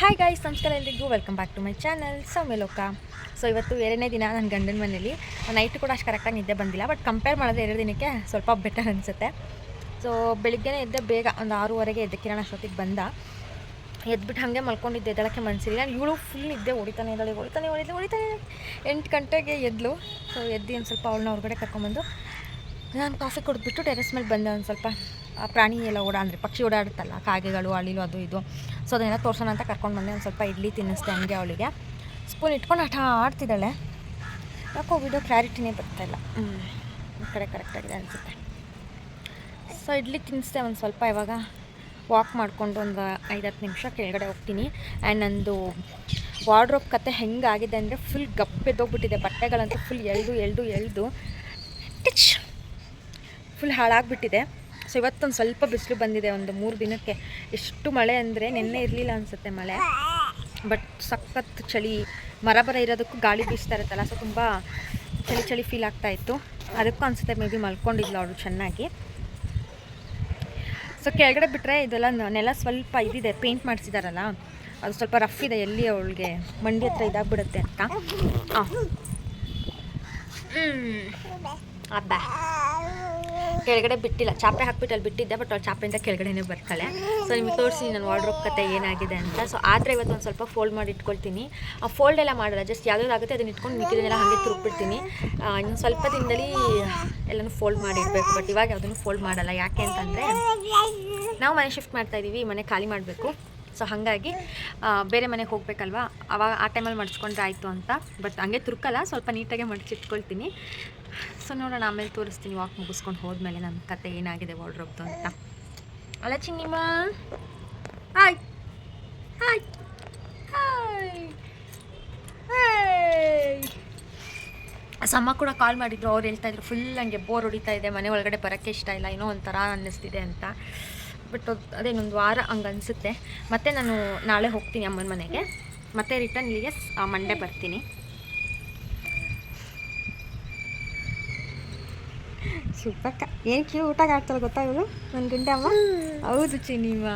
Hi guys ನಮಸ್ಕಾರ ಎಲ್ರಿಗೂ. Welcome back to my channel ಸೌಮ್ಯಲೋಕ so ಇವತ್ತು ಎರಡನೇ ದಿನ ನನ್ನ ಗಂಡನ ಮನೇಲಿ. ನೈಟ್ ಕೂಡ ಅಷ್ಟು ಕರೆಕ್ಟಾಗಿ ನಿದ್ದೆ ಬಂದಿಲ್ಲ ಬಟ್ ಕಂಪೇರ್ ಮಾಡಿದ್ರೆ ಎರಡು ದಿನಕ್ಕೆ ಸ್ವಲ್ಪ ಬೆಟರ್ ಅನಿಸುತ್ತೆ. ಸೊ ಬೆಳಿಗ್ಗೆನೇ ಎದ್ದೆ ಬೇಗ ಒಂದು ಆರೂವರೆಗೆ ಎದ್ದೆ, ಕಿರಣ ಅಷ್ಟೊತ್ತಿಗೆ ಬಂದ. ಎದ್ಬಿಟ್ಟು ಹಾಗೆ ಮಲ್ಕೊಂಡಿದ್ದೆ, ಎದ್ದಳಕ್ಕೆ ಮನಸ್ಸಿಲ್ಲ ಇವಳು ಫುಲ್ ನಿದ್ದೆ ಹೊಡಿತಾನೆ ಇದ್ದಾಳೆ ಹೊಡಿತಾನೆ ಹೊಡಿತಾನೆ ಹೊಡಿತಾನೆ ಎಂಟು ಗಂಟೆಗೆ ಎದ್ಲು. ಸೊ ಎದ್ದು ಒಂದು ಸ್ವಲ್ಪ ಅವಳನ್ನ ಹೊರಗಡೆ ಕರ್ಕೊಂಬಂದು, ನಾನು ಕಾಫಿ ಕುಡಿದ್ಬಿಟ್ಟು ಟೆರೆಸ್ ಮೇಲೆ ಬಂದೆ ಒಂದು ಸ್ವಲ್ಪ. ಪ್ರಾಣಿ ಎಲ್ಲ ಓಡಾ, ಅಂದರೆ ಪಕ್ಷಿ ಓಡಾಡುತ್ತಲ್ಲ, ಕಾಗೆಗಳು, ಅಳಿಲು, ಅದು ಇದು. ಸೊ ಅದನ್ನೆಲ್ಲ ತೋರ್ಸೋಣ ಅಂತ ಕರ್ಕೊಂಡು ಬಂದೆ. ಒಂದು ಸ್ವಲ್ಪ ಇಡ್ಲಿ ತಿನ್ನಿಸ್ದೆ ಹಂಗೆ ಅವಳಿಗೆ. ಸ್ಪೂನ್ ಇಟ್ಕೊಂಡು ಆಟ ಆಡ್ತಿದ್ದಾಳೆ. ಯಾಕೋ ವಿಡಿಯೋ ಕ್ಲಾರಿಟಿನೇ ಬರ್ತಾಯಿಲ್ಲ ಈ ಕಡೆ ಕರೆಕ್ಟಾಗಿದೆ ಅನಿಸುತ್ತೆ. ಸೊ ಇಡ್ಲಿ ತಿನ್ನಿಸ್ದೆ ಒಂದು ಸ್ವಲ್ಪ. ಇವಾಗ ವಾಕ್ ಮಾಡಿಕೊಂಡು ಒಂದು ಐದು ಹತ್ತು ನಿಮಿಷ ಕೆಳಗಡೆ ಹೋಗ್ತೀನಿ. ಆ್ಯಂಡ್ ನಂದು ವಾರ್ಡ್ರೋಬ್ ಕತೆ ಹೆಂಗಾಗಿದೆ ಅಂದರೆ ಫುಲ್ ಗಪ್ಪೆದೋಗ್ಬಿಟ್ಟಿದೆ. ಬಟ್ಟೆಗಳಂತೂ ಫುಲ್ ಎಳ್ದು ಎಳ್ದು ಎಳ್ದು. ಟಿಚ್ ಫುಲ್ ಹಾಳಾಗ್ಬಿಟ್ಟಿದೆ. ಸೊ ಇವತ್ತೊಂದು ಸ್ವಲ್ಪ ಬಿಸಿಲು ಬಂದಿದೆ, ಒಂದು ಮೂರು ದಿನಕ್ಕೆ. ಎಷ್ಟು ಮಳೆ ಅಂದರೆ ನಿನ್ನೆ ಇರಲಿಲ್ಲ ಅನಿಸುತ್ತೆ ಮಳೆ. ಬಟ್ ಸಖತ್ ಚಳಿ, ಮರ ಬರ ಇರೋದಕ್ಕೂ ಗಾಳಿ ಬೀಸ್ತಾ ಇರುತ್ತಲ್ಲ ಸೊ ತುಂಬ ಚಳಿ ಚಳಿ ಫೀಲ್ ಆಗ್ತಾ ಇತ್ತು. ಅದಕ್ಕೂ ಅನಿಸುತ್ತೆ ಮೇ ಬಿ ಮಲ್ಕೊಂಡಿದ್ಲು ಅವಳು ಚೆನ್ನಾಗಿ. ಸೊ ಕೆಳಗಡೆ ಬಿಟ್ಟರೆ ಇದೆಲ್ಲ ನೆಲ ಸ್ವಲ್ಪ ಇದಿದೆ ಪೇಂಟ್ ಮಾಡಿಸಿದಾರಲ್ಲ, ಅದು ಸ್ವಲ್ಪ ರಫ್ ಇದೆ ಎಲ್ಲಿ ಅವಳಿಗೆ, ಮಂಡಿ ಹತ್ರ ಇದಾಗ್ಬಿಡುತ್ತೆ ಅಂತ. ಹಾಂ ಅಬ್ಬ. ಕೆಳಗಡೆ ಬಿಟ್ಟಿಲ್ಲ. ಚಾಪೆ ಹಾಕ್ಬಿಟ್ಟು ಅಲ್ಲಿ ಬಿಟ್ಟಿದ್ದೆ ಬಟ್ ಅವ್ಳು ಚಾಪೆಯಿಂದ ಕೆಳಗಡೆನೇ ಬರ್ತಾಳೆ. ಸೊ ನಿಮಗೆ ತೋರಿಸಿ ನನ್ನ ವಾರ್ಡ್ರೋಬ್ ಕತೆ ಏನಾಗಿದೆ ಅಂತ. ಸೊ ಆದರೆ ಇವತ್ತು ಒಂದು ಸ್ವಲ್ಪ ಫೋಲ್ಡ್ ಮಾಡಿ ಇಟ್ಕೊಳ್ತೀನಿ. ಆ ಫೋಲ್ಡ್ ಎಲ್ಲ ಮಾಡಲ್ಲ ಜಸ್ಟ್ ಯಾವ್ದಾಗುತ್ತೆ ಅದನ್ನ ಇಟ್ಕೊಂಡು ಮಿಕ್ಕಿದನ್ನೆಲ್ಲ ಹಾಗೆ ತುರುಕ್ಬಿಡ್ತೀನಿ. ಇನ್ನು ಸ್ವಲ್ಪ ದಿನದಲ್ಲಿ ಎಲ್ಲನೂ ಫೋಲ್ಡ್ ಮಾಡಿ ಇಡಬೇಕು ಬಟ್ ಇವಾಗ ಯಾವುದನ್ನು ಫೋಲ್ಡ್ ಮಾಡಲ್ಲ. ಯಾಕೆ ಅಂತಂದರೆ, ನಾವು ಮನೆ ಶಿಫ್ಟ್ ಮಾಡ್ತಾ ಇದ್ದೀವಿ ಮನೆ ಖಾಲಿ ಮಾಡಬೇಕು. ಸೊ ಹಾಗಾಗಿ ಬೇರೆ ಮನೆಗೆ ಹೋಗಬೇಕಲ್ವಾ? ಅವಾಗ ಆ ಟೈಮಲ್ಲಿ ಮಡಿಸ್ಕೊಂಡ್ರೆ ಆಯಿತು ಅಂತ. ಬಟ್ ಹಂಗೆ ತುರ್ಕಲ್ಲ, ಸ್ವಲ್ಪ ನೀಟಾಗೆ ಮಡಚಿಟ್ಕೊಳ್ತೀನಿ. ಸೊ ನೋಡೋಣ, ಆಮೇಲೆ ತೋರಿಸ್ತೀನಿ ವಾಕ್ ಮುಗಿಸ್ಕೊಂಡು ಹೋದ್ಮೇಲೆ ನನ್ನ ಕತೆ ಏನಾಗಿದೆ ವಾರ್ಡ್ರೋಬ್ದು ಅಂತ. ಅಲ್ಲ ಚಿನ್ನಿಮ್ಮ ಹಾಯ್ ಹಾಯ್ ಹಾಯ್ ಸಮ್ಮ ಕೂಡ ಕಾಲ್ ಮಾಡಿದ್ರು, ಅವ್ರು ಹೇಳ್ತಾ ಇದ್ರು ಫುಲ್ ಹಂಗೆ ಬೋರ್ ಹೊಡಿತಾ ಇದೆ, ಮನೆ ಒಳಗಡೆ ಬರೋಕ್ಕೆ ಇಷ್ಟ ಇಲ್ಲ, ಏನೋ ಒಂಥರ ಅನ್ನಿಸ್ತಿದೆ ಅಂತ. ಬಟ್ ಅದೇನೊಂದು ವಾರ ಹಂಗೆ ಅನಿಸುತ್ತೆ. ಮತ್ತೆ ನಾನು ನಾಳೆ ಹೋಗ್ತೀನಿ ಅಮ್ಮನ ಮನೆಗೆ. ಮತ್ತೆ ರಿಟರ್ನ್ ಇಲ್ಲಿಗೆ ಮಂಡೇ ಬರ್ತೀನಿ. ಸೂಪಕ್ಕ ಏನು ಕ್ಯೂ ಊಟ ಆಡ್ತಾಳೆ ಗೊತ್ತಾ ಇವಳು? ನನ್ನ ಗಂಟೆ ಅಮ್ಮ? ಹೌದು ಚಿನಿಮ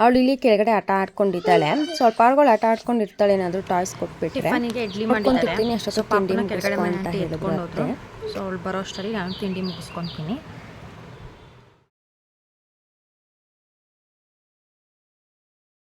ಅವಳು ಇಲ್ಲಿ ಕೆಳಗಡೆ ಆಟ ಆಡ್ಕೊಂಡಿದ್ದಾಳೆ. ಸ್ವಲ್ಪ ಪಾರ್ಗಳು ಆಟ ಆಡ್ಕೊಂಡು ಇರ್ತಾಳೆ ಏನಾದರೂ ಟಾಯ್ಸ್ ಕೊಟ್ಬಿಟ್ರೆ. ತಿಂಡಿ ಅಂತ ಹೇಳಿದ್ರು. ಸೊ ಅವಳು ಬರೋ ಅಷ್ಟರಲ್ಲಿ ನಾನು ತಿಂಡಿ ಮುಗಿಸ್ಕೊತೀನಿ.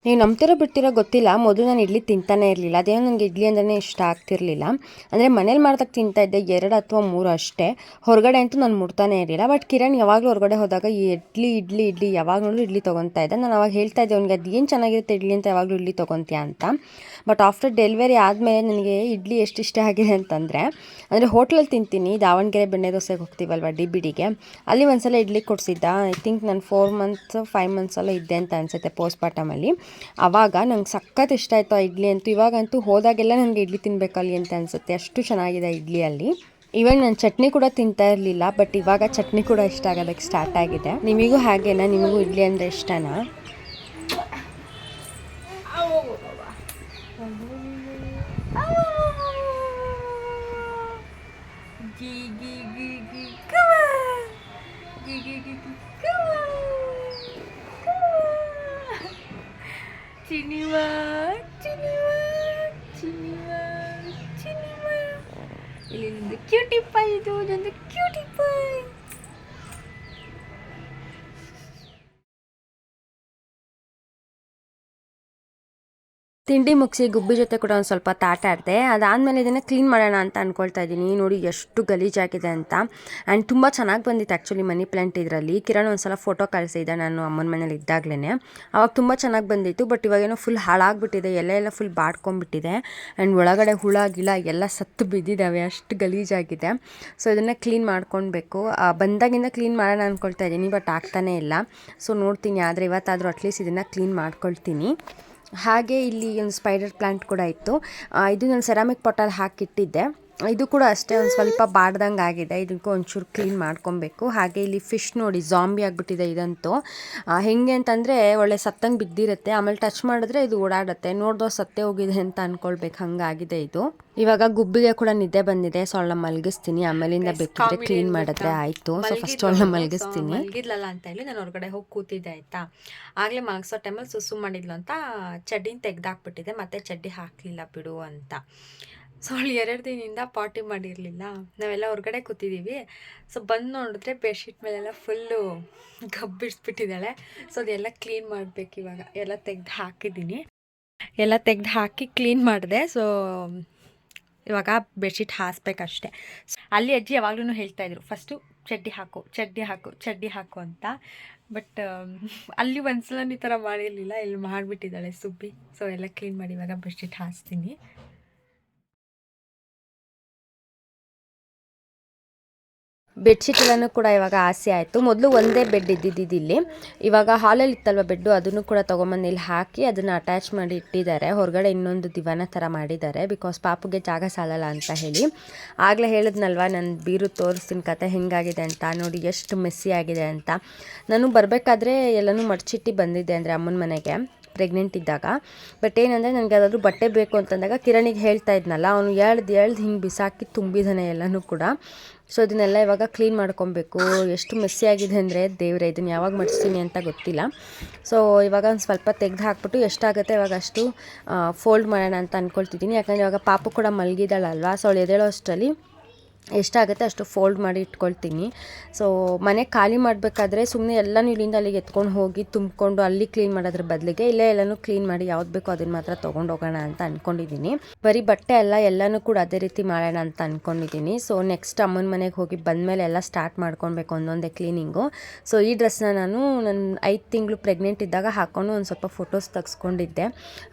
ನೀವು ನಂಬ್ತಿರೋ ಬಿಡ್ತಿರೋ ಗೊತ್ತಿಲ್ಲ. ಮೊದಲು ನಾನು ಇಡ್ಲಿ ತಿಂತಾನೆ ಇರಲಿಲ್ಲ. ಅದೇನೋ ನನಗೆ ಇಡ್ಲಿ ಅಂದ್ರೆ ಇಷ್ಟ ಆಗ್ತಿರಲಿಲ್ಲ. ಅಂದರೆ ಮನೇಲಿ ಮಾಡ್ದಾಗ ತಿಂತಾ ಇದ್ದೆ ಎರಡು ಅಥವಾ ಮೂರು ಅಷ್ಟೇ. ಹೊರಗಡೆ ಅಂತೂ ನಾನು ಮುಟ್ತಾನೆ ಇರಲಿಲ್ಲ. ಬಟ್ ಕಿರಣ್ ಯಾವಾಗಲೂ ಹೊರಗಡೆ ಹೋದಾಗ ಈ ಇಡ್ಲಿ ಇಡ್ಲಿ ಇಡ್ಲಿ ಯಾವಾಗ ನೋಡಿದ್ರು ಇಡ್ಲಿ ತೊಗೊತಾ ಇದ್ದೆ. ನಾನು ಅವಾಗ ಹೇಳ್ತಾ ಇದ್ದೆ ಅವ್ನಿಗೆ, ಅದು ಏನು ಚೆನ್ನಾಗಿರುತ್ತೆ ಇಡ್ಲಿ ಅಂತ ಯಾವಾಗಲೂ ಇಡ್ಲಿ ತೊಗೊತೀಯ ಅಂತ? ಬಟ್ ಆಫ್ಟರ್ ಡೆಲಿವರಿ ಆದಮೇಲೆ ನನಗೆ ಇಡ್ಲಿ ಎಷ್ಟು ಇಷ್ಟ ಆಗಿದೆ ಅಂತಂದರೆ, ಅಂದರೆ ಹೋಟ್ಲಲ್ಲಿ ತಿಂತೀನಿ. ದಾವಣಗೆರೆ ಬೆಣ್ಣೆ ದೋಸೆಗೆ ಹೋಗ್ತೀವಲ್ವ ಡಿ ಬಿಡಿಗೆ ಅಲ್ಲಿ ಒಂದ್ಸಲ ಇಡ್ಲಿ ಕೊಡಿಸಿದ್ದ. ಐ ಥಿಂಕ್ ನಾನು ಫೋರ್ ಮಂತ್ಸ್ ಫೈವ್ ಮಂತ್ಸ್ ಎಲ್ಲ ಇದ್ದೆ ಅಂತ ಅನಿಸುತ್ತೆ ಪೋಸ್ಟ್ ಪಾರ್ಟಮಲ್ಲಿ ಆವಾಗ ನಂಗೆ ಸಖತ್ ಇಷ್ಟ ಆಯಿತು ಆ ಇಡ್ಲಿ ಅಂತೂ. ಇವಾಗಂತೂ ಹೋದಾಗೆಲ್ಲ ನನಗೆ ಇಡ್ಲಿ ತಿನ್ನಬೇಕಲ್ಲಿ ಅಂತ ಅನಿಸುತ್ತೆ. ಅಷ್ಟು ಚೆನ್ನಾಗಿದೆ ಇಡ್ಲಿ ಅಲ್ಲಿ ಇವಾಗ ನಾನು ಚಟ್ನಿ ಕೂಡ ತಿಂತಾ ಇರಲಿಲ್ಲ ಬಟ್ ಇವಾಗ ಚಟ್ನಿ ಕೂಡ ಇಷ್ಟ ಆಗೋದಕ್ಕೆ ಸ್ಟಾರ್ಟ್ ಆಗಿದೆ. ನಿಮಗೂ ಹಾಗೇನಾ? ನಿಮಗೂ ಇಡ್ಲಿ ಅಂದರೆ ಇಷ್ಟನಾ? ചിനിവ ചിനിവ ചിനിവ ചിനിവ ഇല്ലെന്ത് ക്യൂട്ടിപ്പായി തോന്നുന്നു ತಿಂಡಿ ಮುಗಿಸಿ ಗುಬ್ಬಿ ಜೊತೆ ಕೂಡ ಒಂದು ಸ್ವಲ್ಪ ತಾಟ ಆಡಿದೆ. ಅದಾದಮೇಲೆ ಇದನ್ನು ಕ್ಲೀನ್ ಮಾಡೋಣ ಅಂತ ಅಂದ್ಕೊಳ್ತಾ ಇದ್ದೀನಿ. ನೋಡಿ ಎಷ್ಟು ಗಲೀಜಾಗಿದೆ ಅಂತ. ಆ್ಯಂಡ್ ತುಂಬ ಚೆನ್ನಾಗಿ ಬಂದಿತ್ತು ಆ್ಯಕ್ಚುಲಿ ಮನಿ ಪ್ಲ್ಯಾಂಟ್ ಇದರಲ್ಲಿ. ಕಿರಣ್ ಒಂದು ಸಲ ಫೋಟೋ ಕಳಿಸಿದ್ದೆ ನಾನು ಅಮ್ಮನ ಮನೇಲಿ ಇದ್ದಾಗಲೇ ಅವಾಗ ತುಂಬ ಚೆನ್ನಾಗಿ ಬಂದಿತ್ತು ಬಟ್ ಇವಾಗೇನೋ ಫುಲ್ ಹಾಳಾಗ್ಬಿಟ್ಟಿದೆ ಎಲ್ಲ ಎಲ್ಲ ಫುಲ್ ಬಾಡ್ಕೊಂಡ್ಬಿಟ್ಟಿದೆ. ಆ್ಯಂಡ್ ಒಳಗಡೆ ಹುಳ, ಗಿಳ ಎಲ್ಲ ಸತ್ತು ಬಿದ್ದಿದ್ದಾವೆ ಅಷ್ಟು ಗಲೀಜಾಗಿದೆ ಸೊ ಇದನ್ನು ಕ್ಲೀನ್ ಮಾಡ್ಕೊಳ್ಬೇಕು ಬಂದಾಗಿಂದ ಕ್ಲೀನ್ ಮಾಡೋಣ ಅಂದ್ಕೊಳ್ತಾ ಇದ್ದೀನಿ ಬಟ್ ಆಗ್ತಾನೇ ಇಲ್ಲ. ಸೊ ನೋಡ್ತೀನಿ, ಆದರೆ ಇವತ್ತಾದರೂ ಅಟ್ಲೀಸ್ಟ್ ಇದನ್ನು ಕ್ಲೀನ್ ಮಾಡ್ಕೊಳ್ತೀನಿ. ಹಾಗೆ ಇಲ್ಲಿ ಒಂದು ಸ್ಪೈಡರ್ ಪ್ಲಾಂಟ್ ಕೂಡ ಇತ್ತು. ಇದು ನಾನು ಸೆರಾಮಿಕ್ ಪಾಟಲ್ಲಿ ಹಾಕಿಟ್ಟಿದ್ದೆ. ಇದು ಕೂಡ ಅಷ್ಟೇ ಒಂದು ಸ್ವಲ್ಪ ಬಾಡ್ದಂಗೆ ಆಗಿದೆ. ಇದಕ್ಕೂ ಒಂಚೂರು ಕ್ಲೀನ್ ಮಾಡ್ಕೊಬೇಕು. ಹಾಗೆ ಇಲ್ಲಿ ಫಿಶ್ ನೋಡಿ ಜಾಂಬಿ ಆಗಿಬಿಟ್ಟಿದೆ ಇದಂತೂ. ಹೆಂಗೆ ಅಂತಂದರೆ ಒಳ್ಳೆ ಸತ್ತಂಗೆ ಬಿದ್ದಿರುತ್ತೆ. ಆಮೇಲೆ ಟಚ್ ಮಾಡಿದ್ರೆ ಇದು ಓಡಾಡುತ್ತೆ. ನೋಡ್ದೋ ಸತ್ತೇ ಹೋಗಿದೆ ಅಂತ ಅನ್ಕೊಳ್ಬೇಕು. ಹಂಗಾಗಿದೆ ಇದು. ಇವಾಗ ಗುಬ್ಬಿಗೆ ಕೂಡ ನಿದ್ದೆ ಬಂದಿದೆ. ಸೊ ಅವಳ ಮಲಗಿಸ್ತೀನಿ. ಆಮೇಲಿಂದ ಬೇಕಿದ್ರೆ ಕ್ಲೀನ್ ಮಾಡಿದ್ರೆ ಆಯಿತು. ಸೊ ಫಸ್ಟ್ ಅವಳನ್ನ ಮಲಗಿಸ್ತೀನಿ. ಮಲಗಿದ್ಲಲ್ಲ ಅಂತ ಹೇಳಿ ನಾನು ಹೊರಗಡೆ ಹೋಗಿ ಕೂತಿದ್ದೆ ಆಯಿತಾ? ಆಗಲೇ ಮಲಗಿಸೋ ಟೈಮಲ್ಲಿ ಸುಸು ಮಾಡಿದ್ಲು ಅಂತ ಚಡ್ಡಿನ ತೆಗೆದಾಕ್ಬಿಟ್ಟಿದೆ ಮತ್ತೆ ಚಡ್ಡಿ ಹಾಕಲಿಲ್ಲ ಬಿಡು ಅಂತ. ಸೊ ಅವಳು ಎರಡು ದಿನದಿಂದ ಪಾರ್ಟಿ ಮಾಡಿರಲಿಲ್ಲ. ನಾವೆಲ್ಲ ಹೊರಗಡೆ ಕೂತಿದ್ದೀವಿ ಸೊ ಬಂದು ನೋಡಿದ್ರೆ ಬೆಡ್ಶೀಟ್ ಮೇಲೆಲ್ಲ ಫುಲ್ಲು ಕಬ್ಬಿಡ್ಸ್ಬಿಟ್ಟಿದ್ದಾಳೆ ಸೊ ಅದೆಲ್ಲ ಕ್ಲೀನ್ ಮಾಡಬೇಕು ಇವಾಗ. ಎಲ್ಲ ತೆಗ್ದು ಹಾಕಿದ್ದೀನಿ. ಎಲ್ಲ ತೆಗ್ದು ಹಾಕಿ ಕ್ಲೀನ್ ಮಾಡಿದೆ. ಸೊ ಇವಾಗ ಬೆಡ್ಶೀಟ್ ಹಾಸ್ಬೇಕಷ್ಟೆ. ಅಲ್ಲಿ ಅಜ್ಜಿ ಯಾವಾಗ್ಲೂ ಹೇಳ್ತಾ ಇದ್ರು, ಫಸ್ಟು ಚಡ್ಡಿ ಹಾಕು ಚಡ್ಡಿ ಹಾಕು ಚಡ್ಡಿ ಹಾಕು ಅಂತ. ಬಟ್ ಅಲ್ಲಿ ಒಂದ್ಸಲ ಈ ಥರ ಮಾಡಿರಲಿಲ್ಲ. ಇಲ್ಲಿ ಮಾಡಿಬಿಟ್ಟಿದ್ದಾಳೆ ಸುಬ್ಬಿ. ಸೊ ಎಲ್ಲ ಕ್ಲೀನ್ ಮಾಡಿ ಇವಾಗ ಬೆಡ್ಶೀಟ್ ಹಾಸ್ತೀನಿ. ಬೆಡ್ಶೀಟ್ ಎಲ್ಲನೂ ಕೂಡ ಇವಾಗ ಆಸೆ ಆಯಿತು. ಮೊದಲು ಒಂದೇ ಬೆಡ್ ಇದ್ದಿದ್ದು ಇಲ್ಲಿ ಇವಾಗ ಹಾಲಲ್ಲಿ ಇತ್ತಲ್ವ ಬೆಡ್ಡು, ಅದನ್ನು ಕೂಡ ತೊಗೊಂಬಂದು ಇಲ್ಲಿ ಹಾಕಿ ಅದನ್ನು ಅಟ್ಯಾಚ್ ಮಾಡಿ ಇಟ್ಟಿದ್ದಾರೆ. ಹೊರಗಡೆ ಇನ್ನೊಂದು ದಿವಾನ ಥರ ಮಾಡಿದ್ದಾರೆ. ಬಿಕಾಸ್ ಪಾಪುಗೆ ಜಾಗ ಸಾಲಲ್ಲ ಅಂತ ಹೇಳಿ. ಆಗಲೇ ಹೇಳಿದ್ನಲ್ವ ನನ್ನ ಬೀರು ತೋರಿಸ್ತೀನಿ ಕತೆ ಹೆಂಗಾಗಿದೆ ಅಂತ. ನೋಡಿ ಎಷ್ಟು ಮೆಸ್ಸಿ ಆಗಿದೆ ಅಂತ. ನಾನು ಬರಬೇಕಾದ್ರೆ ಎಲ್ಲನೂ ಮಡ್ಚಿಟ್ಟು ಬಂದಿದ್ದೆ ಅಂದರೆ ಅಮ್ಮನ ಮನೆಗೆ. ಪ್ರೆಗ್ನೆಂಟ್ ಇದ್ದಾಗ. ಬಟ್ ಏನಂದರೆ ನನಗೆ ಯಾವ್ದಾದ್ರು ಬಟ್ಟೆ ಬೇಕು ಅಂತಂದಾಗ ಕಿರಣಿಗೆ ಹೇಳ್ತಾ ಇದ್ನಲ್ಲ, ಅವನು ಎಳ್ದು ಎಳ್ದು ಹಿಂಗೆ ಬಿಸಾಕಿ ತುಂಬಿದ್ದಾನೆ ಎಲ್ಲನೂ ಕೂಡ. ಸೊ ಇದನ್ನೆಲ್ಲ ಇವಾಗ ಕ್ಲೀನ್ ಮಾಡ್ಕೊಬೇಕು. ಎಷ್ಟು ಮೆಸ್ಸಿ ಆಗಿದೆ ಅಂದರೆ ದೇವ್ರೆ ಇದನ್ನು ಯಾವಾಗ ಮಡಿಸ್ತೀನಿ ಅಂತ ಗೊತ್ತಿಲ್ಲ. ಸೊ ಇವಾಗ ಒಂದು ಸ್ವಲ್ಪ ತೆಗೆದು ಹಾಕ್ಬಿಟ್ಟು ಎಷ್ಟಾಗುತ್ತೆ ಇವಾಗ ಅಷ್ಟು ಫೋಲ್ಡ್ ಮಾಡೋಣ ಅಂತ ಅಂದ್ಕೊಳ್ತಿದ್ದೀನಿ ಯಾಕಂದರೆ ಇವಾಗ ಪಾಪು ಕೂಡ ಮಲಗಿದಾಳಲ್ವಾ ಸೊ ಅವಳು ಎದ್ದೇಳೋ ಅಷ್ಟರಲ್ಲಿ ಎಷ್ಟಾಗುತ್ತೆ ಅಷ್ಟು ಫೋಲ್ಡ್ ಮಾಡಿ ಇಟ್ಕೊಳ್ತೀನಿ. ಸೊ ಮನೆ ಖಾಲಿ ಮಾಡಬೇಕಾದ್ರೆ ಸುಮ್ಮನೆ ಎಲ್ಲನೂ ಇಲ್ಲಿಂದ ಅಲ್ಲಿಗೆ ಎತ್ಕೊಂಡು ಹೋಗಿ ತುಂಬಿಕೊಂಡು ಅಲ್ಲಿ ಕ್ಲೀನ್ ಮಾಡೋದ್ರ ಬದಲಿಗೆ ಇಲ್ಲೇ ಎಲ್ಲನೂ ಕ್ಲೀನ್ ಮಾಡಿ ಯಾವ್ದು ಬೇಕೋ ಅದನ್ನ ಮಾತ್ರ ತೊಗೊಂಡು ಹೋಗೋಣ ಅಂತ ಅಂದ್ಕೊಂಡಿದ್ದೀನಿ ಬರೀ ಬಟ್ಟೆ ಎಲ್ಲ ಎಲ್ಲನೂ ಕೂಡ ಅದೇ ರೀತಿ ಮಾಡೋಣ ಅಂತ ಅಂದ್ಕೊಂಡಿದ್ದೀನಿ ಸೊ ನೆಕ್ಸ್ಟ್ ಅಮ್ಮನ ಮನೆಗೆ ಹೋಗಿ ಬಂದಮೇಲೆ ಎಲ್ಲ ಸ್ಟಾರ್ಟ್ ಮಾಡ್ಕೊಳ್ಬೇಕು ಒಂದೊಂದೇ ಕ್ಲೀನಿಂಗು ಸೊ ಈ ಡ್ರೆಸ್ನ ನಾನು ನನ್ನ ಐದು ತಿಂಗಳು ಪ್ರೆಗ್ನೆಂಟ್ ಇದ್ದಾಗ ಹಾಕ್ಕೊಂಡು ಒಂದು ಸ್ವಲ್ಪ ಫೋಟೋಸ್ ತೆಗೆಸ್ಕೊಂಡಿದ್ದೆ.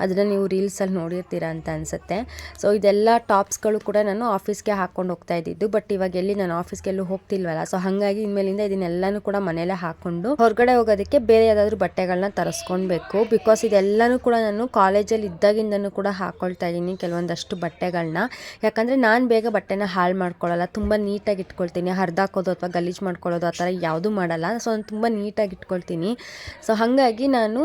ಅದನ್ನು ನೀವು ರೀಲ್ಸಲ್ಲಿ ನೋಡಿರ್ತೀರ ಅಂತ ಅನಿಸುತ್ತೆ. ಸೊ ಇದೆಲ್ಲ ಟಾಪ್ಸ್ಗಳು ಕೂಡ ನಾನು ಆಫೀಸ್ಗೆ ಹಾಕ್ಕೊಂಡು ಹೋಗ್ತಾ ಇದ್ದಿದ್ದು. ಬಟ್ ಇವಾಗ ಎಲ್ಲಿ ನಾನು ಆಫೀಸ್ಗೆಲ್ಲೂ ಹೋಗ್ತಿಲ್ವಲ್ಲ. ಸೊ ಹಾಗಾಗಿ ಇನ್ಮೇಲಿಂದ ಇದನ್ನೆಲ್ಲಾನು ಕೂಡ ಮನೇಲೆ ಹಾಕೊಂಡು ಹೊರಗಡೆ ಹೋಗೋದಕ್ಕೆ ಬೇರೆ ಯಾವ್ದಾದ್ರು ಬಟ್ಟೆಗಳನ್ನ ತರಿಸ್ಕೊಳ್ಬೇಕು ಬಿಕಾಸ್ ಇದೆಲ್ಲಾನು ಕೂಡ ನಾನು ಕಾಲೇಜಲ್ಲಿ ಇದ್ದಾಗಿಂದನೂ ಕೂಡ ಹಾಕೊಳ್ತಾ ಇದ್ದೀನಿ ಕೆಲವೊಂದಷ್ಟು ಬಟ್ಟೆಗಳನ್ನ ಯಾಕಂದರೆ ನಾನು ಬೇಗ ಬಟ್ಟೆನ ಹಾಳು ಮಾಡ್ಕೊಳ್ಳಲ್ಲ ತುಂಬ ನೀಟಾಗಿ ಇಟ್ಕೊಳ್ತೀನಿ. ಹರಿದಾಕೋದು ಅಥವಾ ಗಲೀಜು ಮಾಡ್ಕೊಳ್ಳೋದು ಆ ಥರ ಯಾವುದೂ ಮಾಡಲ್ಲ. ಸೊ ನಾನು ತುಂಬ ನೀಟಾಗಿ ಇಟ್ಕೊಳ್ತೀನಿ. ಸೊ ಹಾಗಾಗಿ ನಾನು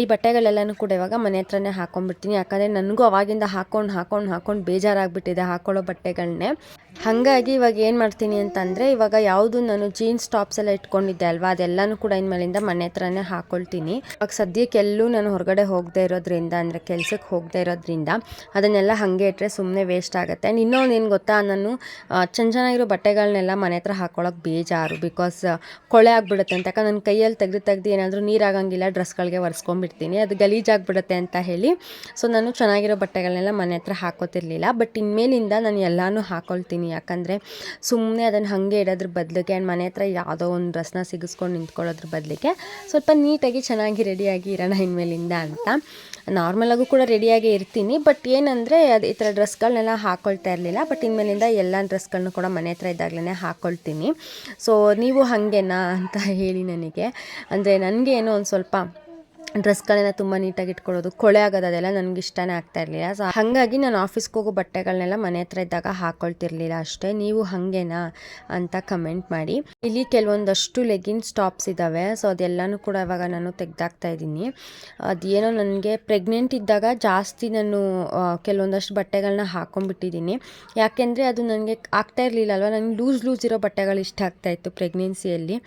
ಈ ಬಟ್ಟೆಗಳೆಲ್ಲನೂ ಕೂಡ ಇವಾಗ ಮನೆ ಹತ್ರನೇ ಹಾಕೊಂಡ್ಬಿಡ್ತೀನಿ. ಯಾಕಂದರೆ ನನಗೂ ಅವಾಗಿಂದ ಹಾಕೊಂಡು ಹಾಕೊಂಡು ಹಾಕೊಂಡು ಬೇಜಾರಾಗ್ಬಿಟ್ಟಿದೆ ಹಾಕೊಳ್ಳೋ ಬಟ್ಟೆಗಳನ್ನೇ ಹಾಗಾಗಿ ಇವಾಗ ಏನು ಮಾಡ್ತೀನಿ ಅಂತಂದರೆ, ಇವಾಗ ಯಾವುದು ನಾನು ಜೀನ್ಸ್ ಟಾಪ್ಸ್ ಎಲ್ಲ ಇಟ್ಕೊಂಡಿದ್ದೆ ಅಲ್ವಾ, ಅದೆಲ್ಲನೂ ಕೂಡ ಇನ್ಮೇಲಿಂದ ಮನೆ ಹತ್ರನೇ ಹಾಕ್ಕೊಳ್ತೀನಿ ಇವಾಗ ಸದ್ಯಕ್ಕೆಲ್ಲೂ ನಾನು ಹೊರಗಡೆ ಹೋಗದೆ ಇರೋದ್ರಿಂದ, ಅಂದರೆ ಕೆಲಸಕ್ಕೆ ಹೋಗದೆ ಇರೋದ್ರಿಂದ, ಅದನ್ನೆಲ್ಲ ಹಾಗೆ ಇಟ್ಟರೆ ಸುಮ್ಮನೆ ವೇಸ್ಟ್ ಆಗುತ್ತೆ. ಆ್ಯಂಡ್ ಇನ್ನೊಂದು ಏನು ಗೊತ್ತಾ, ನಾನು ಚೆನ್ನ ಚೆನ್ನಾಗಿರೋ ಬಟ್ಟೆಗಳನ್ನೆಲ್ಲ ಮನೆ ಹತ್ರ ಹಾಕೊಳ್ಳೋಕೆ ಬೇಜಾರು ಬಿಕಾಸ್ ಕೊಳೆ ಆಗಿಬಿಡುತ್ತೆ ಅಂತ. ಯಾಕಂದ್ರೆ ನನ್ನ ಕೈಯಲ್ಲಿ ತೆಗೆದು ತೆಗೆದು ಏನಾದರೂ ನೀರಾಗಂಗಿಲ್ಲ, ಡ್ರೆಸ್ಗಳಿಗೆ ಒರೆಸ್ಕೊಂಡ್ಬಿಡ್ತೀನಿ. ಅದು ಗಲೀಜಾಗಿಬಿಡುತ್ತೆ ಅಂತ ಹೇಳಿ. ಸೊ ನಾನು ಚೆನ್ನಾಗಿರೋ ಬಟ್ಟೆಗಳನ್ನೆಲ್ಲ ಮನೆ ಹತ್ರ ಹಾಕೋತಿರ್ಲಿಲ್ಲ. ಬಟ್ ಇನ್ಮೇಲಿಂದ ನಾನು ಎಲ್ಲನೂ ಹಾಕೊಳ್ತೀನಿ ಯಾಕಂದರೆ ಸುಮ್ಮನೆ ಅದನ್ನು ಹಾಗೆ ಇಡೋದ್ರ ಬದಲಿಗೆ ಆ್ಯಂಡ್ ಮನೆ ಹತ್ರ ಯಾವುದೋ ಒಂದು ಡ್ರೆಸ್ನ ಸಿಗಿಸ್ಕೊಂಡು ನಿಂತ್ಕೊಳ್ಳೋದ್ರ ಬದಲಿಗೆ ಸ್ವಲ್ಪ ನೀಟಾಗಿ ಚೆನ್ನಾಗಿ ರೆಡಿಯಾಗಿ ಇರೋಣ ಇನ್ಮೇಲಿಂದ ಅಂತ. ನಾರ್ಮಲಾಗೂ ಕೂಡ ರೆಡಿಯಾಗಿ ಇರ್ತೀನಿ ಬಟ್ ಏನಂದರೆ ಅದು ಈ ಥರ ಡ್ರೆಸ್ಗಳನ್ನೆಲ್ಲ ಹಾಕ್ಕೊಳ್ತಾ ಇರಲಿಲ್ಲ ಬಟ್ ಇನ್ಮೇಲಿಂದ ಎಲ್ಲ ಡ್ರೆಸ್ಗಳನ್ನೂ ಕೂಡ ಮನೆ ಹತ್ರ ಇದ್ದಾಗಲೇ ಹಾಕ್ಕೊಳ್ತೀನಿ ಸೊ ನೀವು ಹಾಗೇನಾ ಅಂತ ಹೇಳಿ ನನಗೆ. ಅಂದರೆ ನನಗೆ ಏನೋ ಒಂದು ಸ್ವಲ್ಪ ಡ್ರೆಸ್ಗಳನ್ನ ತುಂಬ ನೀಟಾಗಿ ಇಟ್ಕೊಳ್ಳೋದು. ಕೊಳೆ ಆಗೋದು ಅದೆಲ್ಲ ನನಗೆ ಇಷ್ಟನೇ ಆಗ್ತಾ ಇರಲಿಲ್ಲ. ಸೊ ಹಾಗಾಗಿ ನಾನು ಆಫೀಸ್ಗೆ ಹೋಗೋ ಬಟ್ಟೆಗಳನ್ನೆಲ್ಲ ಮನೆ ಹತ್ರ ಇದ್ದಾಗ ಹಾಕ್ಕೊಳ್ತಿರ್ಲಿಲ್ಲ ಅಷ್ಟೇ. ನೀವು ಹಾಗೇನಾ ಅಂತ ಕಮೆಂಟ್ ಮಾಡಿ. ಇಲ್ಲಿ ಕೆಲವೊಂದಷ್ಟು ಲೆಗಿನ್ಸ್ ಟಾಪ್ಸ್ ಇದ್ದಾವೆ ಸೊ ಅದೆಲ್ಲನೂ ಕೂಡ ಇವಾಗ ನಾನು ತೆಗ್ದಾಕ್ತಾ ಇದ್ದೀನಿ. ಅದೇನೋ ನನಗೆ ಪ್ರೆಗ್ನೆಂಟ್ ಇದ್ದಾಗ ಜಾಸ್ತಿ ನಾನು ಕೆಲವೊಂದಷ್ಟು ಬಟ್ಟೆಗಳನ್ನ ಹಾಕೊಂಡ್ಬಿಟ್ಟಿದ್ದೀನಿ. ಯಾಕೆಂದರೆ ಅದು ನನಗೆ ಆಗ್ತಾ ಇರಲಿಲ್ಲ ಅಲ್ವಾ? ನನಗೆ ಲೂಸ್ ಲೂಸ್ ಇರೋ ಬಟ್ಟೆಗಳು ಇಷ್ಟ ಆಗ್ತಾ ಇತ್ತು ಪ್ರೆಗ್ನೆನ್ಸಿಯಲ್ಲಿ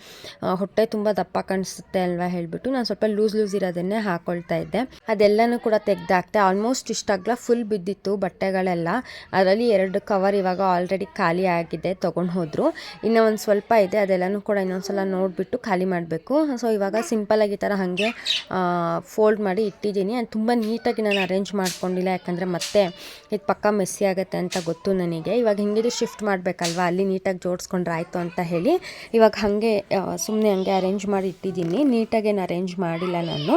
ಹೊಟ್ಟೆ ತುಂಬ ದಪ್ಪ ಕಾಣಿಸುತ್ತೆ ಅಲ್ವಾ ಹೇಳಿಬಿಟ್ಟು. ನಾನು ಸ್ವಲ್ಪ ಲೂಸ್ ಲೂಸ್ ಇರೋದನ್ನೇ ಹಾಕೊಳ್ತಾ ಇದ್ದೆ. ಅದೆಲ್ಲನೂ ಕೂಡ ತೆಗ್ದಾಕ್ತೆ. ಆಲ್ಮೋಸ್ಟ್ ಇಷ್ಟಾಗ್ಲ ಫುಲ್ ಬಿದ್ದಿತ್ತು ಬಟ್ಟೆಗಳೆಲ್ಲ. ಅದರಲ್ಲಿ ಎರಡು ಕವರ್ ಇವಾಗ ಆಲ್ರೆಡಿ ಖಾಲಿ ಆಗಿದೆ ತೊಗೊಂಡು ಹೋದರು. ಇನ್ನೂ ಒಂದು ಸ್ವಲ್ಪ ಇದೆ, ಅದೆಲ್ಲನೂ ಕೂಡ ಇನ್ನೊಂದ್ಸಲ ನೋಡಿಬಿಟ್ಟು ಖಾಲಿ ಮಾಡಬೇಕು. ಸೊ ಇವಾಗ ಸಿಂಪಲಾಗಿ ಈ ಥರ ಹಾಗೆ ಫೋಲ್ಡ್ ಮಾಡಿ ಇಟ್ಟಿದ್ದೀನಿ. ಅದು ತುಂಬ ನೀಟಾಗಿ ನಾನು ಅರೇಂಜ್ ಮಾಡ್ಕೊಂಡಿಲ್ಲ, ಯಾಕಂದರೆ ಮತ್ತೆ ಇದು ಪಕ್ಕ ಮೆಸ್ಸಿ ಆಗುತ್ತೆ ಅಂತ ಗೊತ್ತು ನನಗೆ. ಇವಾಗ ಹೆಂಗಿದು ಶಿಫ್ಟ್ ಮಾಡಬೇಕಲ್ವಾ? ಅಲ್ಲಿ ನೀಟಾಗಿ ಜೋಡಿಸ್ಕೊಂಡ್ರೆ ಆಯಿತು ಅಂತ ಹೇಳಿ. ಇವಾಗ ಹಾಗೆ ಸುಮ್ಮನೆ ಹಂಗೆ ಅರೇಂಜ್ ಮಾಡಿ ಇಟ್ಟಿದ್ದೀನಿ. ನೀಟಾಗೇನು ಅರೇಂಜ್ ಮಾಡಿಲ್ಲ ನಾನು.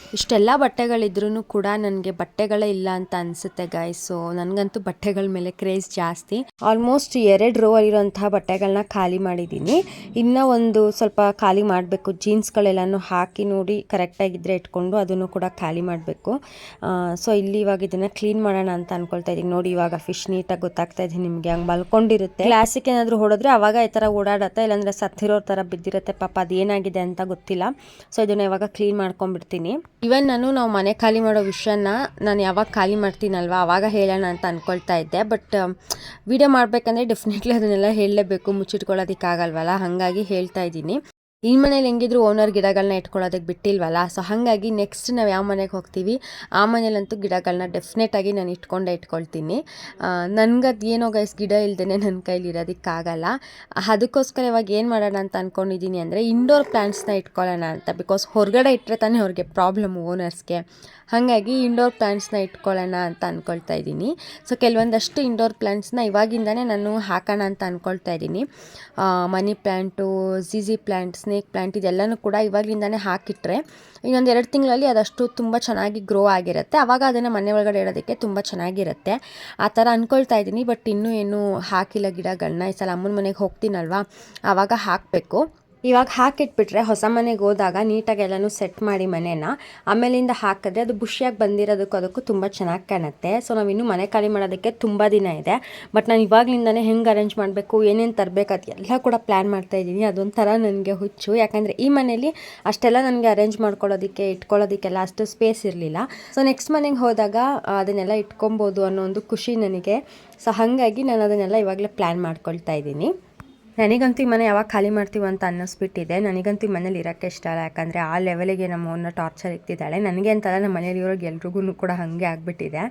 ಇಷ್ಟೆಲ್ಲ ಬಟ್ಟೆಗಳಿದ್ರೂ ಕೂಡ ನನಗೆ ಬಟ್ಟೆಗಳೇ ಇಲ್ಲ ಅಂತ ಅನಿಸುತ್ತೆ ಗಾಯ್ಸ್ ಸೊ ನನಗಂತೂ ಬಟ್ಟೆಗಳ ಮೇಲೆ ಕ್ರೇಜ್ ಜಾಸ್ತಿ. ಆಲ್ಮೋಸ್ಟ್ ಎರಡು ರೋ ಇರೋಂತಹ ಬಟ್ಟೆಗಳನ್ನ ಖಾಲಿ ಮಾಡಿದ್ದೀನಿ. ಇನ್ನೂ ಒಂದು ಸ್ವಲ್ಪ ಖಾಲಿ ಮಾಡಬೇಕು. ಜೀನ್ಸ್ಗಳೆಲ್ಲನೂ ಹಾಕಿ ನೋಡಿ ಕರೆಕ್ಟಾಗಿದ್ದರೆ ಇಟ್ಕೊಂಡು ಅದನ್ನು ಕೂಡ ಖಾಲಿ ಮಾಡಬೇಕು. ಸೊ ಇಲ್ಲಿ ಇವಾಗ ಇದನ್ನು ಕ್ಲೀನ್ ಮಾಡೋಣ ಅಂತ ಅನ್ಕೊಳ್ತಾ ಇದ್ದೀನಿ. ನೋಡಿ, ಇವಾಗ ಫಿಶ್ ನೀಟಾಗಿ ಗೊತ್ತಾಗ್ತಾ ಇದೆ ನಿಮಗೆ. ಹಂಗೆ ಮಲ್ಕೊಂಡಿರುತ್ತೆ. ಕ್ಲಾಸಿಕ್ ಏನಾದರೂ ಹೊಡೆದ್ರೆ ಅವಾಗ ಈ ಥರ ಓಡಾಡತ್ತೆ, ಇಲ್ಲಾಂದರೆ ಸತ್ತಿರೋ ಥರ ಬಿದ್ದಿರುತ್ತೆ. ಪಾಪ ಅದೇನಾಗಿದೆ ಅಂತ ಗೊತ್ತಿಲ್ಲ. ಸೊ ಇದನ್ನು ಇವಾಗ ಕ್ಲೀನ್ ಮಾಡ್ಕೊಂಡ್ಬಿಡ್ತೀನಿ. ಇವನ್ ನಾನು ನಾವು ಮನೆ ಖಾಲಿ ಮಾಡೋ ವಿಷಯನ ನಾನು ಯಾವಾಗ ಖಾಲಿ ಮಾಡ್ತೀನಲ್ವ, ಅವಾಗ ಹೇಳೋಣ ಅಂತ ಅನ್ಕೊಳ್ತಾ ಇದ್ದೆ. ಬಟ್ ವಿಡಿಯೋ ಮಾಡಬೇಕಂದ್ರೆ ಡೆಫಿನೆಟ್ಲಿ ಅದನ್ನೆಲ್ಲ ಹೇಳಲೇಬೇಕು, ಮುಚ್ಚಿಟ್ಕೊಳ್ಳೋದಕ್ಕಾಗಲ್ವಲ್ಲ? ಹಾಗಾಗಿ ಹೇಳ್ತಾ ಇದ್ದೀನಿ. ಈ ಮನೇಲಿ ಹೆಂಗಿದ್ರು ಓನರ್ ಗಿಡಗಳನ್ನ ಇಟ್ಕೊಳ್ಳೋದಕ್ಕೆ ಬಿಟ್ಟಿಲ್ವಲ್ಲ? ಸೊ ಹಾಗಾಗಿ ನೆಕ್ಸ್ಟ್ ನಾವು ಯಾವ ಮನೆಗೆ ಹೋಗ್ತೀವಿ? ಆ ಮನೇಲಂತೂ ಗಿಡಗಳನ್ನ ಡೆಫಿನೆಟಾಗಿ ನಾನು ಇಟ್ಕೊಂಡೇ ಇಟ್ಕೊಳ್ತೀನಿ. ನನಗದು ಏನೋ ಗೈಸ್ ಗಿಡ ಇಲ್ದೇ ನನ್ನ ಕೈಲಿ ಇರೋದಕ್ಕಾಗಲ್ಲ. ಅದಕ್ಕೋಸ್ಕರ ಇವಾಗ ಏನು ಮಾಡೋಣ ಅಂತ ಅಂದ್ಕೊಂಡಿದ್ದೀನಿ ಅಂದರೆ ಇಂಡೋರ್ ಪ್ಲ್ಯಾಂಟ್ಸ್ನ ಇಟ್ಕೊಳ್ಳೋಣ ಅಂತ. ಬಿಕಾಸ್ ಹೊರಗಡೆ ಇಟ್ಟರೆ ತಾನೇ ಅವ್ರಿಗೆ ಪ್ರಾಬ್ಲಮ್ ಓನರ್ಸ್ಗೆ ಹಾಗಾಗಿ ಇಂಡೋರ್ ಪ್ಲ್ಯಾಂಟ್ಸ್ನ ಇಟ್ಕೊಳ್ಳೋಣ ಅಂತ ಅಂದ್ಕೊಳ್ತಾ ಇದ್ದೀನಿ ಸೊ ಕೆಲವೊಂದಷ್ಟು ಇಂಡೋರ್ ಪ್ಲ್ಯಾಂಟ್ಸ್ನ ಇವಾಗಿಂದನೇ ನಾನು ಹಾಕೋಣ ಅಂತ ಅಂದ್ಕೊಳ್ತಾ ಇದ್ದೀನಿ ಮನಿ ಪ್ಲ್ಯಾಂಟು ಝಿಝಿ ಪ್ಲ್ಯಾಂಟ್ ಸ್ನೇಕ್ ಪ್ಲ್ಯಾಂಟ್ ಇದೆಲ್ಲನೂ ಕೂಡ ಇವಾಗಿಂದನೇ ಹಾಕಿಟ್ರೆ ಇನ್ನೊಂದು ಎರಡು ತಿಂಗಳಲ್ಲಿ ಅದಷ್ಟು ತುಂಬ ಚೆನ್ನಾಗಿ ಗ್ರೋ ಆಗಿರುತ್ತೆ. ಆವಾಗ ಅದನ್ನು ಮನೆ ಒಳಗಡೆ ಇಡೋದಕ್ಕೆ ತುಂಬ ಚೆನ್ನಾಗಿರುತ್ತೆ. ಆ ಥರ ಅಂದ್ಕೊಳ್ತಾ ಇದ್ದೀನಿ ಬಟ್ ಇನ್ನೂ ಏನು ಹಾಕಿಲ್ಲ ಗಿಡಗಳನ್ನ ಈ ಸಲ ಅಮ್ಮನ ಮನೆಗೆ ಹೋಗ್ತೀನಲ್ವಾ? ಆವಾಗ ಹಾಕಬೇಕು. ಇವಾಗ ಹಾಕಿಟ್ಬಿಟ್ರೆ ಹೊಸ ಮನೆಗೆ ಹೋದಾಗ ನೀಟಾಗಿ ಎಲ್ಲನೂ ಸೆಟ್ ಮಾಡಿ ಮನೇನ, ಆಮೇಲಿಂದ ಹಾಕಿದ್ರೆ ಅದು ಬುಷಿಯಾಗಿ ಬಂದಿರೋದಕ್ಕೂ ಅದಕ್ಕೂ ತುಂಬ ಚೆನ್ನಾಗಿ ಕಾಣುತ್ತೆ. ಸೊ ನಾವು ಇನ್ನೂ ಮನೆ ಖಾಲಿ ಮಾಡೋದಕ್ಕೆ ತುಂಬ ದಿನ ಇದೆ. ಬಟ್ ನಾನು ಇವಾಗಲಿಂದನೇ ಹೆಂಗೆ ಅರೇಂಜ್ ಮಾಡಬೇಕು, ಏನೇನು ತರಬೇಕು ಅದು ಎಲ್ಲ ಕೂಡ ಪ್ಲ್ಯಾನ್ ಮಾಡ್ತಾ ಇದ್ದೀನಿ. ಅದೊಂಥರ ನನಗೆ ಹುಚ್ಚು. ಯಾಕಂದರೆ ಈ ಮನೇಲಿ ಅಷ್ಟೆಲ್ಲ ನನಗೆ ಅರೇಂಜ್ ಮಾಡ್ಕೊಳ್ಳೋದಕ್ಕೆ, ಇಟ್ಕೊಳ್ಳೋದಕ್ಕೆಲ್ಲ ಅಷ್ಟು ಸ್ಪೇಸ್ ಇರಲಿಲ್ಲ. ಸೊ ನೆಕ್ಸ್ಟ್ ಮನೆಗೆ ಹೋದಾಗ ಅದನ್ನೆಲ್ಲ ಇಟ್ಕೊಬೋದು ಅನ್ನೋ ಒಂದು ಖುಷಿ ನನಗೆ. ಸೊ ಹಾಗಾಗಿ ನಾನು ಅದನ್ನೆಲ್ಲ ಇವಾಗಲೇ ಪ್ಲ್ಯಾನ್ ಮಾಡ್ಕೊಳ್ತಾ ಇದ್ದೀನಿ. ನನಗಂತೂ ಈ ಮನೆ ಯಾವಾಗ ಖಾಲಿ ಮಾಡ್ತೀವಿ ಅಂತ ಅನ್ನಿಸ್ಬಿಟ್ಟಿದೆ. ನನಗಂತೂ ಈ ಮನೇಲಿ ಇರೋಕ್ಕೆ ಇಷ್ಟ ಇಲ್ಲ ಯಾಕಂದರೆ ಆ ಲೆವೆಲಿಗೆ ನಮ್ಮ ಓನ್ನ ಟಾರ್ಚರ್ ಇಕ್ತಿದ್ದಾಳೆ ನನಗೆ ಅಂತಲ್ಲ ನಮ್ಮ ಮನೇಲಿ ಇರೋರಿಗೆ ಎಲ್ರಿಗೂ ಕೂಡ ಹಾಗೆ ಆಗಿಬಿಟ್ಟಿದೆ.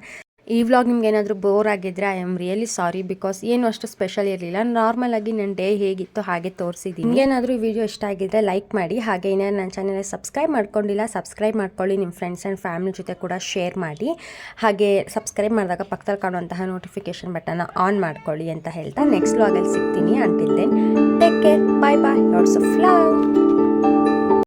ಈ ವ್ಲಾಗ್ ನಿಮ್ಗೆ ಏನಾದರೂ ಬೋರ್ ಆಗಿದ್ರೆ I am really sorry because ಏನು ಅಷ್ಟು ಸ್ಪೆಷಲ್ ಇರಲಿಲ್ಲ. ನಾರ್ಮಲ್ ಆಗಿ ನನ್ನ ಡೇ ಹೇಗಿತ್ತು ಹಾಗೆ ತೋರಿಸಿದ್ದೀನಿ ನಿಮಗೇನಾದರೂ ಈ ವಿಡಿಯೋ ಇಷ್ಟ ಆಗಿದ್ರೆ ಲೈಕ್ ಮಾಡಿ. ಹಾಗೆ ಏನಾದ್ರು ನನ್ನ ಚಾನಲ್ ಸಬ್ಸ್ಕ್ರೈಬ್ ಮಾಡ್ಕೊಂಡಿಲ್ಲ ಸಬ್ಸ್ಕ್ರೈಬ್ ಮಾಡ್ಕೊಳ್ಳಿ. ನಿಮ್ಮ ಫ್ರೆಂಡ್ಸ್ ಆ್ಯಂಡ್ ಫ್ಯಾಮಿಲಿ ಜೊತೆ ಕೂಡ ಶೇರ್ ಮಾಡಿ. ಹಾಗೆ ಸಬ್ಸ್ಕ್ರೈಬ್ ಮಾಡಿದಾಗ ಪಕ್ಕದಲ್ಲಿ ಕಾಣುವಂತಹ ನೋಟಿಫಿಕೇಶನ್ ಬಟನ್ನ ಆನ್ ಮಾಡ್ಕೊಳ್ಳಿ ಅಂತ ಹೇಳ್ತಾ ನೆಕ್ಸ್ಟ್ ವ್ಲಾಗಲ್ಲಿ ಸಿಗ್ತೀನಿ. Until then take care bye bye lots of love